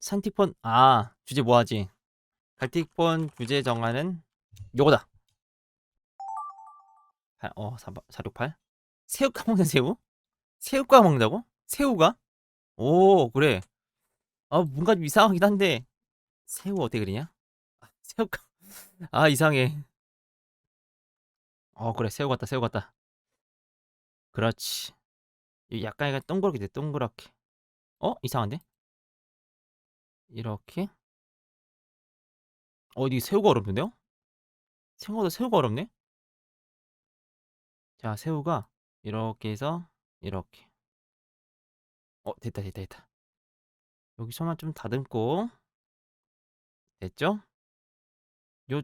산티폰 아 주제 뭐하지? 갈틱폰 주제 정하는 요거다. 팔- 어468 새우깡 먹는 새우? 새우깡 먹는다고? 새우가? 오 그래. 아 뭔가 좀 이상하긴 한데 새우 어떻게 그리냐? 아, 새우깡 아 이상해. 어 그래 새우 같다 새우 같다. 그렇지. 이 약간 약간 동그랗게 돼 동그랗게. 어 이상한데? 이렇게. 어 이게 새우가 어렵는데요? 생각보다 새우가 어렵네? 자 새우가 이렇게 해서 이렇게 어 됐다 됐다 됐다 여기 손만 좀 다듬고 됐죠? 요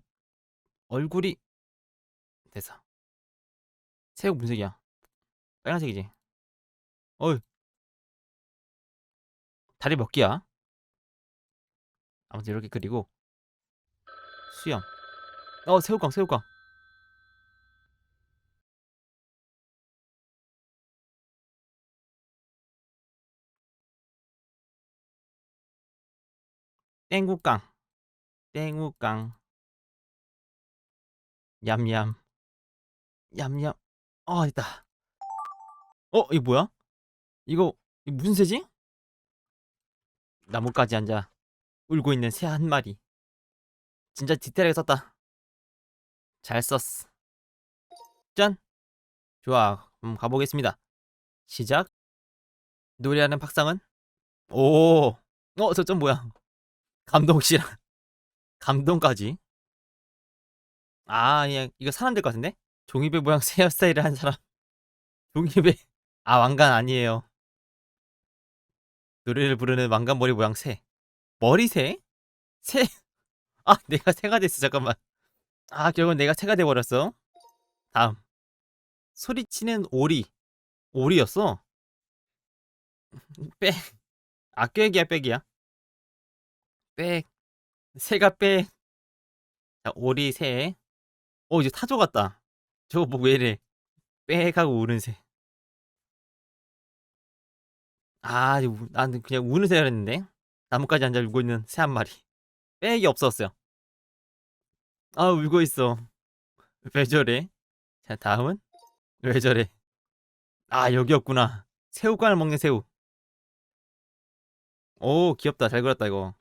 얼굴이 됐어 새우 무슨 색이야? 빨간색이지? 어이 다리 몇 개야? 아무튼 이렇게 그리고 수염. 어 새우깡 새우깡. 땡구깡. 땡우깡. 얌얌 얌얌 아 됐다. 어 이거 뭐야? 이거, 이거 무슨 새지? 나뭇가지 앉아 울고 있는 새 한 마리 진짜 디테일하게 썼다 잘 썼어 짠 좋아 그럼 가보겠습니다 시작 노래하는 박상은 오, 어, 저점 뭐야? 감동씨랑 감동까지. 아, 예, 이거 사람 될 것 같은데? 종이배 모양 새 헤어스타일을 한 사람. 종이배. 아, 왕관 아니에요. 노래를 부르는 왕관 머리 모양 새. 머리새? 새? 아, 내가 새가 됐어. 잠깐만. 아, 결국은 내가 새가 돼버렸어. 다음. 소리치는 오리. 오리였어? 빽. 아, 꾀기야, 빽이야. 빽. 새가 빽. 자, 오리 새. 어, 이제 타조 같다. 저거 뭐 왜 이래. 빽 하고 우는 새. 아, 나는 그냥 우는 새라 했는데. 나뭇가지 앉아 울고 있는 새 한 마리. 빽이 없었어요. 아, 울고 있어. 왜 저래? 자, 다음은? 왜 저래? 아, 여기였구나. 새우깡을 먹는 새우. 오, 귀엽다. 잘 그렸다, 이거.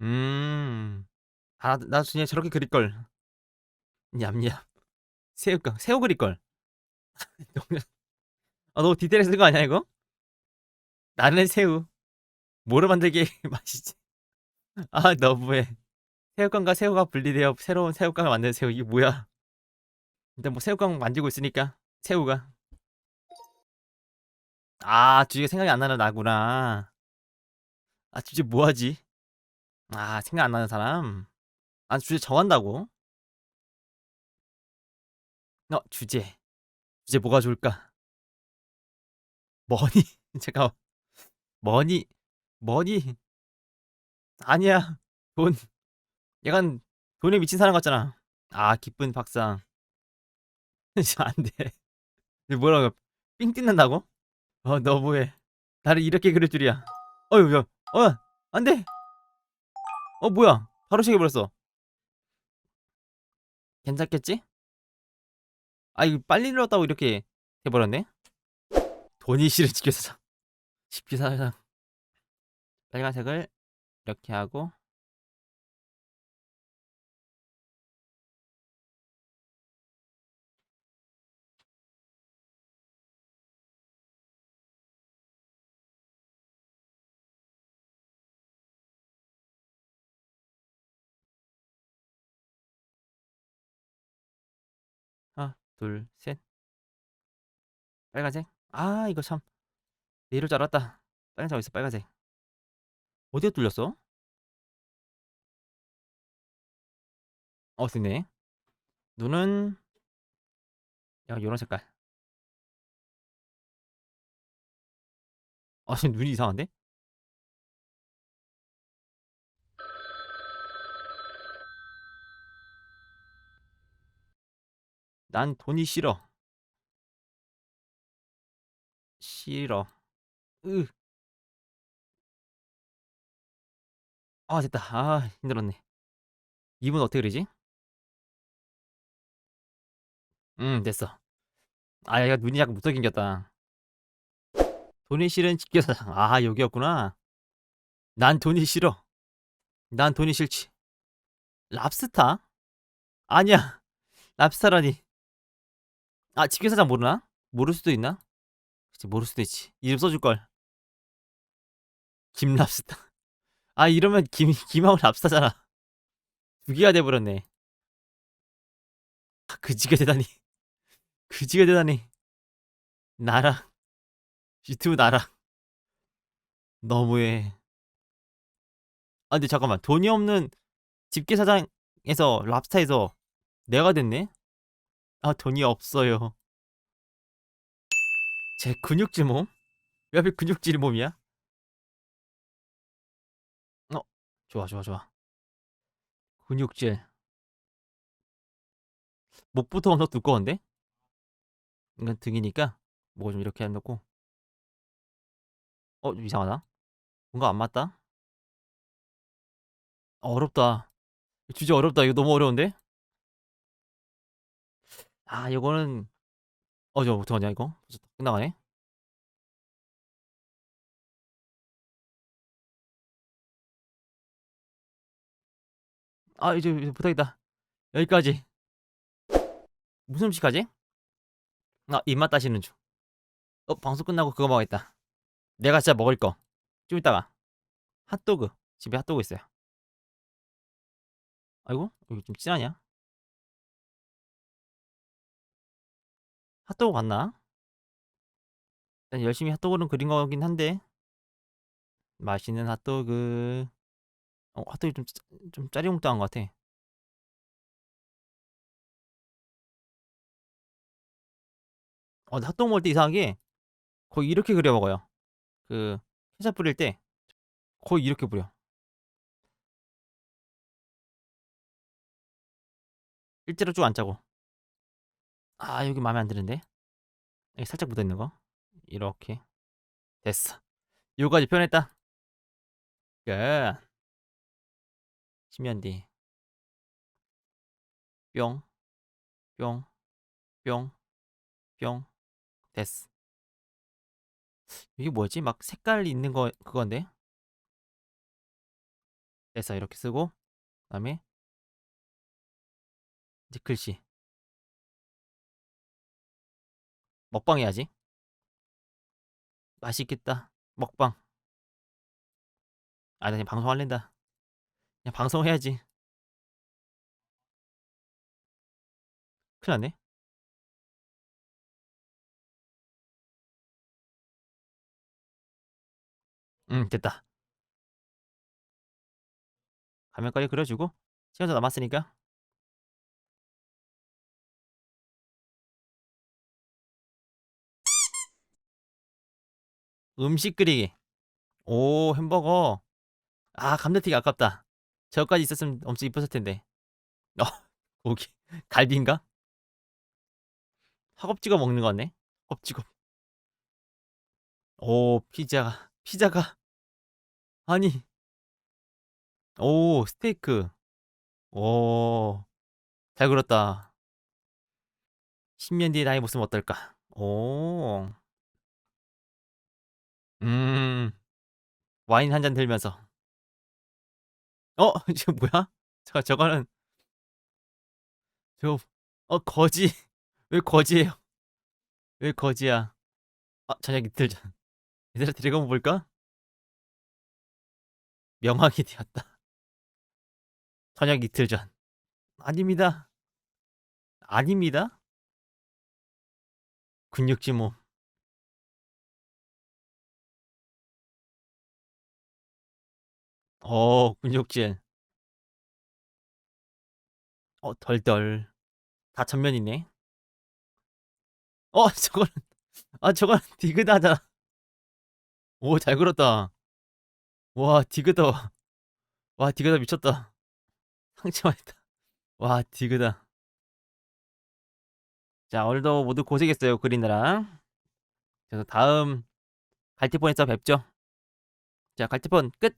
음. 아, 나 그냥 저렇게 그릴 걸. 냠냠. 새우깡, 새우 그릴 걸. 아, 너무 디테일에 쓴거 아니야, 이거? 나는 새우. 뭐로 만들게 맛있지? 아, 너무해. 새우깡과 새우가 분리되어 새로운 새우깡을 만드는 새우. 이게 뭐야? 일단 뭐 새우깡 만들고 있으니까 새우가. 아, 주제가 생각이 안 나는 나구나. 아, 주제 뭐 하지? 아, 생각 안 나는 사람. 아, 주제 정한다고? 어, 주제. 주제 뭐가 좋을까? 머니. 잠깐만. 머니. 머니. 아니야. 돈. 약간 돈에 미친 사람 같잖아. 아, 기쁜 박상. 안 돼. 뭐라고? 삥 뜯는다고? 어, 너무해. 나를 이렇게 그릴 줄이야. 어휴, 야, 어, 안 돼. 어, 뭐야? 바로 시켜버렸어. 괜찮겠지? 아, 이거 빨리 눌렀다고 이렇게 해버렸네? 돈이 싫은 지켜서 14상 빨간색을 이렇게 하고 하나, 둘, 셋. 빨간색. 아, 이거 참. 내 이럴 줄 알았다. 빨간색 어딨어, 빨간색. 어디에 뚫렸어? 어, 됐네. 눈은, 야, 요런 색깔. 아, 지금 눈이 이상한데? 난 돈이 싫어. 싫어. 으. 아 됐다. 아 힘들었네. 입은 어떻게 그리지? 음 됐어. 아 얘가 눈이 약간 무섭게 생겼다. 돈이 싫은 직계사장. 아 여기였구나. 난 돈이 싫어. 난 돈이 싫지. 랍스타? 아니야. 랍스타라니. 아 직계사장 모르나? 모를 수도 있나? 그치 모를 수도 있지. 이름 써줄걸. 김랍스타. 아 이러면 김 김하고 랍스타잖아. 두 개가 돼버렸네. 아, 그지가 되다니. 그지가 되다니. 나랑 유튜브 나랑 너무해. 아 근데 잠깐만 돈이 없는 집게 사장에서 랍스타에서 내가 됐네? 아 돈이 없어요. 제 근육질 몸? 왜 하필 근육질 몸이야? 좋아 좋아 좋아. 근육질. 목부터 엄청 두꺼운데? 이건 등이니까 뭐가 좀 이렇게 해놓고 어 좀 이상하다. 뭔가 안 맞다. 아, 어렵다. 주제 어렵다. 이거 너무 어려운데? 아 이거는 어저 어떡하냐 이거? 끝나가네. 아 이제 이제 부탁이다. 여기까지. 무슨 음식하지? 아 입맛 따시는 중. 어 방송 끝나고 그거 먹어야겠다. 내가 진짜 먹을 거. 좀 이따가 핫도그. 집에 핫도그 있어요. 아이고 여기 좀 진하냐? 핫도그 맞나? 일단 열심히 핫도그는 그린 거긴 한데 맛있는 핫도그. 어 핫도그 좀좀 짜리몽땅한 것 같아. 어 근데 핫도그 먹을 때 이상하게 거의 이렇게 그려 먹어요. 그 케첩 뿌릴 때 거의 이렇게 뿌려. 일자로 쭉 안 짜고. 아 여기 마음에 안 드는데? 여기 살짝 묻어 있는 거. 이렇게 됐어. 요까지 표현했다. 끝. 10년 뒤. 뿅. 뿅. 뿅. 뿅. 됐어. 이게 뭐지? 막 색깔 있는 거 그건데? 됐어. 이렇게 쓰고 그다음에 이제 글씨. 먹방 해야지. 맛있겠다. 먹방. 아, 나 그냥 방송 할랜다. 그냥 방송 해야지. 큰일 났네. 응, 됐다. 화면까지 그려주고 시간 좀 남았으니까 음식 그리기. 오, 햄버거. 아, 감자튀기 아깝다. 저까지 있었으면 엄청 이뻤을 텐데. 어, 고기. 갈비인가? 허겁지겁 먹는 거네. 허겁지겁. 오, 피자가. 피자가. 아니. 오, 스테이크. 오, 잘 그렸다. 10년 뒤에 나의 모습은 어떨까? 오, 음, 와인 한 잔 들면서. 어, 지금 뭐야? 저, 저거는, 저, 어, 거지. 왜 거지예요? 왜 거지야? 아, 저녁 이틀 전. 얘들아, 드래곤 볼까? 명왕이 되었다. 저녁 이틀 전. 아닙니다. 아닙니다. 근육질 몸. 어, 근육질. 어, 덜덜. 다 전면이네. 어, 저거는, 아, 저건 디그다잖아. 오, 잘 그렸다. 와, 디그다. 와, 디그다 미쳤다. 상처받았다. 와, 디그다. 자, 오늘도 모두 고생했어요, 그리느라. 그래서 다음 갈티폰에서 뵙죠. 자, 갈티폰 끝!